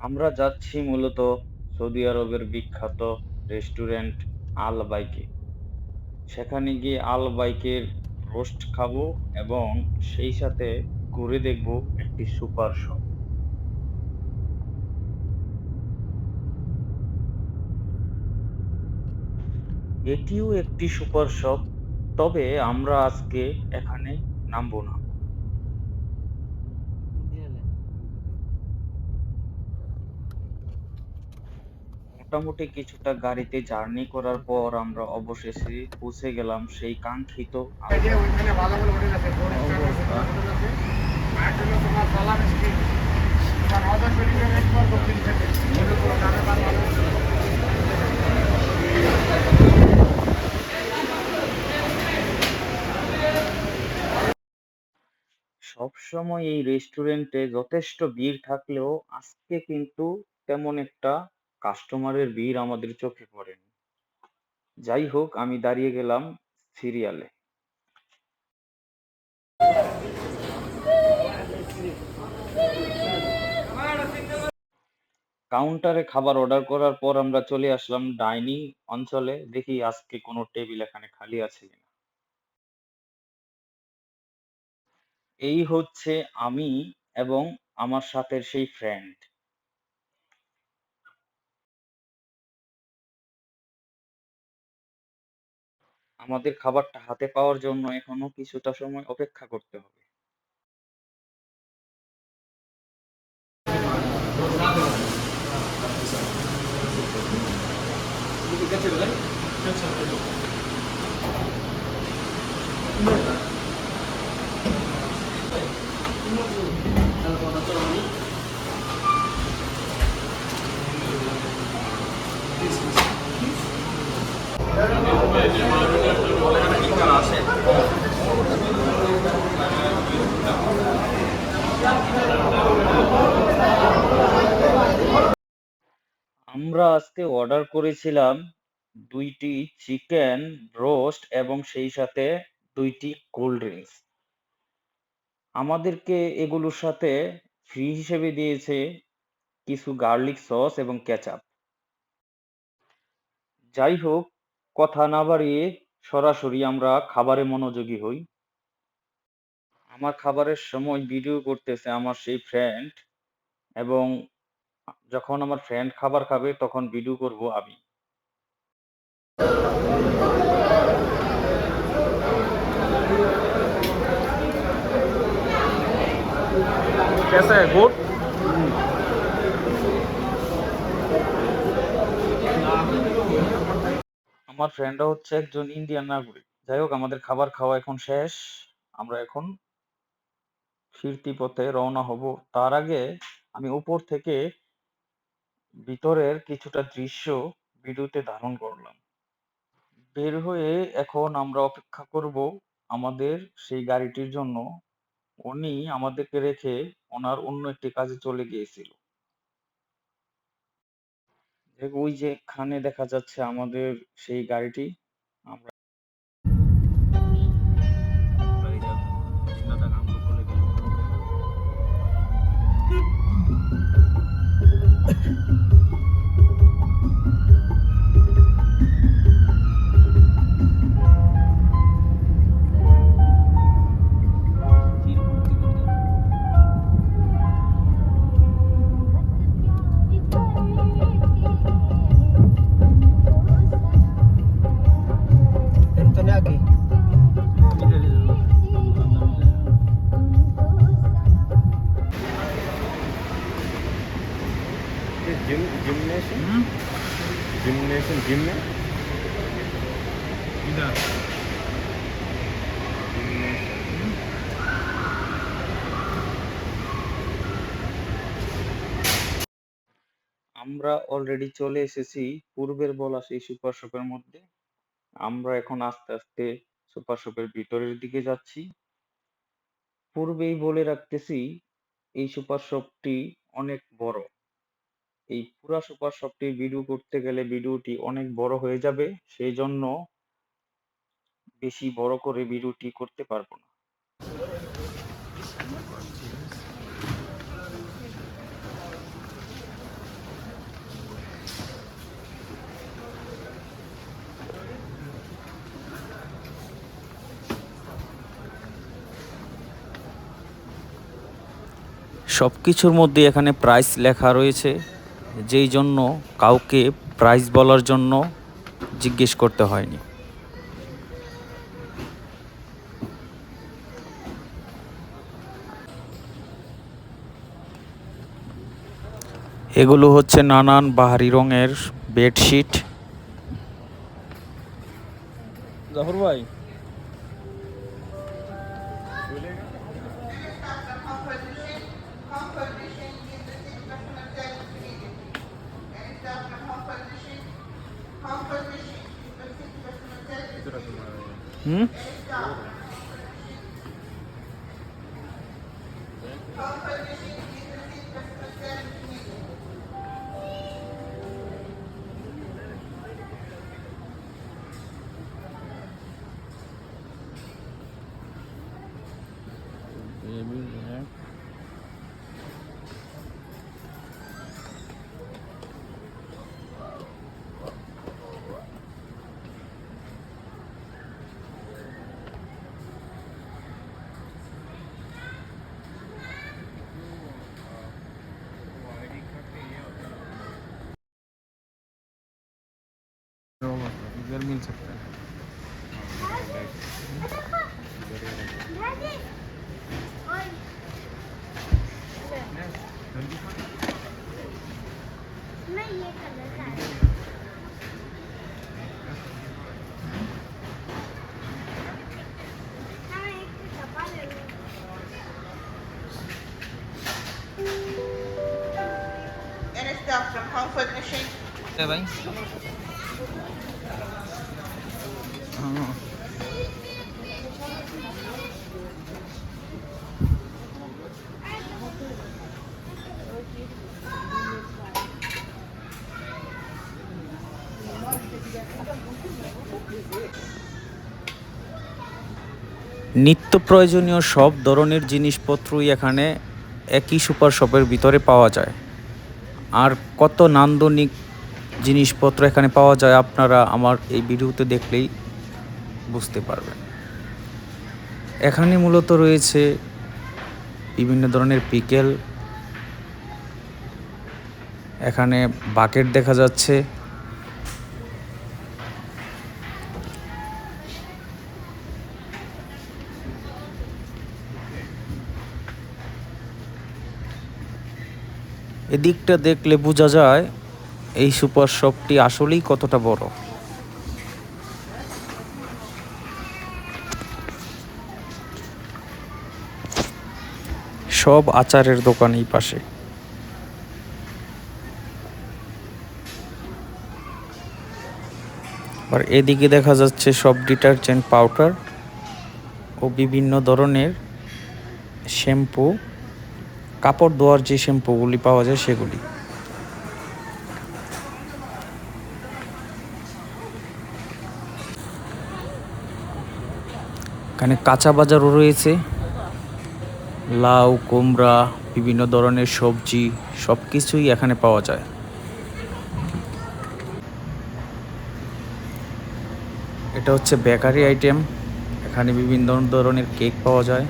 আমরা যাচ্ছি মূলত সৌদি আরবের বিখ্যাত রেস্টুরেন্ট আল বাইকে। সেখানে গিয়ে আল বাইকের রোস্ট খাব এবং সেই সাথে ঘুরে দেখব একটি সুপার শপ। এটিও একটি সুপার শপ, তবে আমরা আজকে এখানে নামবো না। মোটামুটি কিছুটা গাড়িতে জার্নি করার পর আমরা অবশেষে পৌঁছে গেলাম সেই কাঙ্ক্ষিত সবসময় এই রেস্টুরেন্টে যথেষ্ট ভিড় থাকলেও আজকে কিন্তু তেমন একটা কাস্টমারের ভিড় আমাদের চোখে পড়েনি। যাই হোক, আমি দাঁড়িয়ে গেলাম সিরিয়ালে কাউন্টারে খাবার অর্ডার করার পর আমরা চলে আসলাম ডাইনিং অঞ্চলে। দেখি আজকে কোনো টেবিল এখানে খালি আছে কিনা। এই হচ্ছে আমি এবং আমার সাথের সেই ফ্রেন্ড আমাদের খাবারটা হাতে পাওয়ার জন্য এখনও কিছুটা সময় অপেক্ষা করতে হবে। আমরা আজকে অর্ডার করেছিলাম দুইটি চিকেন রোস্ট এবং সেই সাথে দুইটি কোল্ড ড্রিঙ্কস আমাদেরকে এগুলোর সাথে ফ্রি হিসেবে দিয়েছে কিছু গার্লিক সস এবং কেচাপ যাই হোক কথা না বাড়িয়ে সরাসরি আমরা খাবারে মনোযোগী হই। আমার খাবারের সময় ভিডিও করতেছে আমার সেই ফ্রেন্ড এবং যখন আমার ফ্রেন্ড খাবার খাবে তখন ভিডিও করব আমি कैसा है गुड আমার ফ্রেন্ডরা হচ্ছে একজন ইন্ডিয়ান নাগরিক যাই হোক আমাদের খাবার খাওয়া এখন শেষ আমরা এখন ফিরতি পথে রওনা হব তার আগে আমি উপর থেকে ভিতরের কিছুটা দৃশ্য ভিডিওতে ধারণ করলাম। বের হয়ে এখন আমরা অপেক্ষা করব আমাদের সেই গাড়িটির জন্য। উনি আমাদেরকে রেখে ওনার অন্য একটি কাজে চলে গিয়েছিল। ওই যে এখানে দেখা যাচ্ছে আমাদের সেই গাড়িটি। আমরা जिम जिम्नेशियम जिम्नेशियम जिम में আমরা অলরেডি চলে এসেছি পূর্বের বলা সেই সুপার শপের মধ্যে আমরা এখন আস্তে আস্তে সুপার শপের ভিতরের দিকে যাচ্ছি পূর্বেই বলে রাখতেছি এই সুপার শপটি অনেক বড় এই পুরা সুপার শপটির ভিডিও করতে গেলে ভিডিওটি অনেক বড় হয়ে যাবে, সেই জন্য বেশি বড় করে ভিডিওটি করতে পারব না। সব কিছুর মধ্যে এখানে প্রাইস লেখা রয়েছে। যেই জন্য কাউকে প্রাইস বলার জন্য জিজ্ঞেস করতে হয়নি। এগুলো হচ্ছে নানান বাহারি রঙের বেডশিট জাফর ভাই। হুম ये इधर मिल सकता है मैं ये कलर का stuff from comfort machine. Okay, bye. নিত্য প্রয়োজনীয় সব ধরনের জিনিসপত্রই এখানে একই সুপার শপের ভিতরে পাওয়া যায়। আর কত নান্দনিক জিনিসপত্র এখানে পাওয়া যায় আপনারা আমার এই ভিডিওতে দেখলেই বুঝতে পারবেন এখানে মূলত রয়েছে বিভিন্ন ধরনের পিকেল। এখানে বাকেট দেখা যাচ্ছে। এদিকটা দেখলে বোঝা যায় এই সুপার শপটি আসলেই কতটা বড়। সব আচারের দোকান এই পাশে। আর এদিকে দেখা যাচ্ছে সব ডিটারজেন্ট পাউডার ও বিভিন্ন ধরনের শ্যাম্পু। কাপড় ধোয়ার যে শ্যাম্পুগুলি পাওয়া যায় সেগুলি। এখানে কাঁচা বাজারও রয়েছে। লাউ কুমড়া বিভিন্ন ধরনের সবজি সব কিছুই এখানে পাওয়া যায় এটা হচ্ছে বেকারি আইটেম এখানে বিভিন্ন ধরনের কেক পাওয়া যায়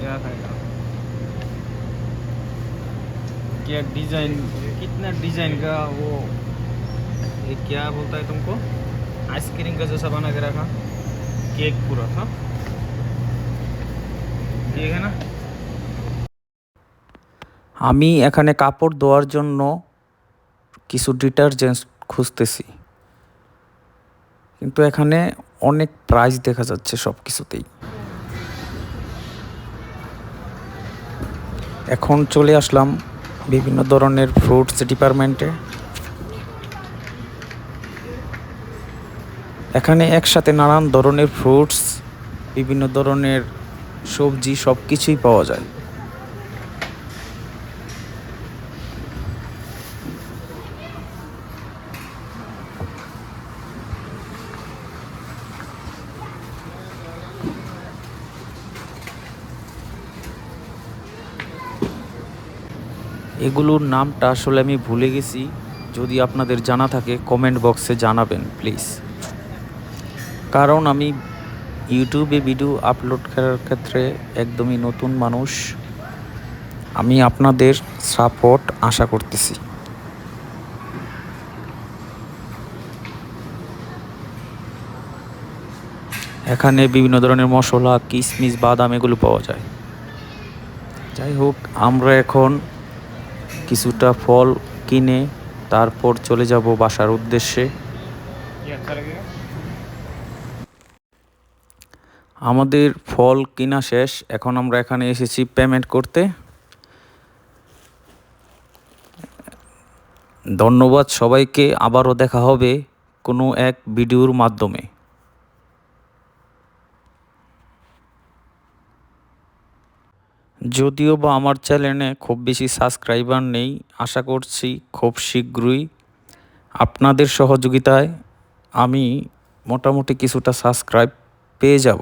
क्या खाएगा क्या डिजाइन कितना डिजाइन का वो ये क्या बोलता है तुमको आइसक्रीम का जैसा बना के रखा केक पूरा था ठीक है ना আমি এখানে কাপড় ধোয়ার জন্য কিছু ডিটারজেন্ট খুঁজতেছি কিন্তু এখানে অনেক প্রাইস দেখা যাচ্ছে সব কিছুতেই এখন চলে আসলাম বিভিন্ন ধরনের ফ্রুটস ডিপার্টমেন্টে এখানে একসাথে নানান ধরনের ফ্রুটস বিভিন্ন ধরনের সবজি সব কিছুই পাওয়া যায়। এগুলোর নামটা আসলে আমি ভুলে গেছি। যদি আপনাদের জানা থাকে কমেন্ট বক্সে জানাবেন প্লিজ কারণ আমি ইউটিউবে ভিডিও আপলোড করার ক্ষেত্রে একদমই নতুন মানুষ। আমি আপনাদের সাপোর্ট আশা করতেছি। এখানে বিভিন্ন ধরনের মশলা কিশমিশ বাদাম এগুলো পাওয়া যায়। যাই হোক, আমরা এখন কিছুটা ফল কিনে তারপর চলে যাব বাসার উদ্দেশ্যে। আমাদের ফল কিনা শেষ, এখন আমরা এখানে এসেছি পেমেন্ট করতে। ধন্যবাদ সবাইকে, আবারও দেখা হবে কোনো এক ভিডিওর মাধ্যমে। যদিও বা আমার চ্যানেলে খুব বেশি সাবস্ক্রাইবার নেই, আশা করছি খুব শীঘ্রই আপনাদের সহযোগিতায় আমি মোটামুটি কিছুটা সাবস্ক্রাইব পেয়ে যাব।